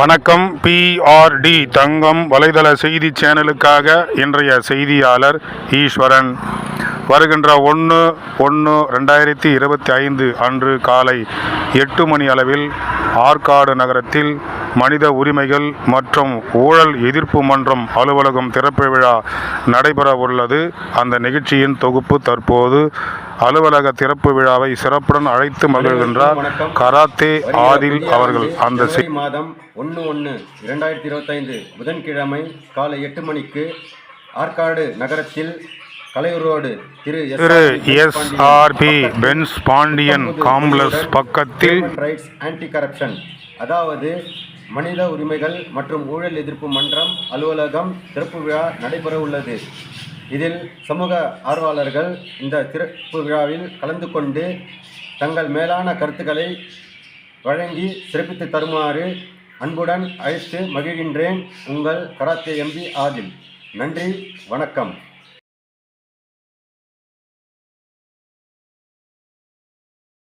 வணக்கம் பிஆர்டி தங்கம் வலைதள செய்தி சேனலுக்காக இன்றைய செய்தியாளர் ஈஸ்வரன். வருகின்ற ஒன்று ஒன்று ரெண்டாயிரத்தி இருபத்தி ஐந்து அன்று காலை எட்டு மணி அளவில் ஆற்காடு நகரத்தில் மனித உரிமைகள் மற்றும் ஊழல் எதிர்ப்பு மன்றம் அலுவலகம் திறப்பு விழா நடைபெற உள்ளது. அந்த நிகழ்ச்சியின் தொகுப்பு தற்போது அலுவலக திறப்பு விழாவை சிறப்புடன் அழைத்து மகிழ்கின்றார் கராத்தே ஆதில் அவர்கள். அந்த மாதம் ஒன்று ஒன்று இரண்டாயிரத்தி இருபத்தைந்து புதன்கிழமை காலை எட்டு மணிக்கு ஆற்காடு நகரத்தில் கலையூர் ரோடு திரு திரு எஸ்ஆர்பி பென்ஸ் பாண்டியன் காம்ப்ளெக்ஸ் பக்கத்தில் ரைட்ஸ் ஆன்டி கரப்ஷன் அதாவது மனித உரிமைகள் மற்றும் ஊழல் எதிர்ப்பு மன்றம் அலுவலகம் திறப்பு விழா நடைபெற உள்ளது. இதில் சமூக ஆர்வலர்கள் இந்த திறப்பு விழாவில் கலந்து கொண்டு தங்கள் மேலான கருத்துக்களை வழங்கி சிறப்பித்து தருமாறு அன்புடன் அழைத்து மகிழ்கின்றேன். உங்கள் கராத்தே எம்பி ஆதில். நன்றி வணக்கம்.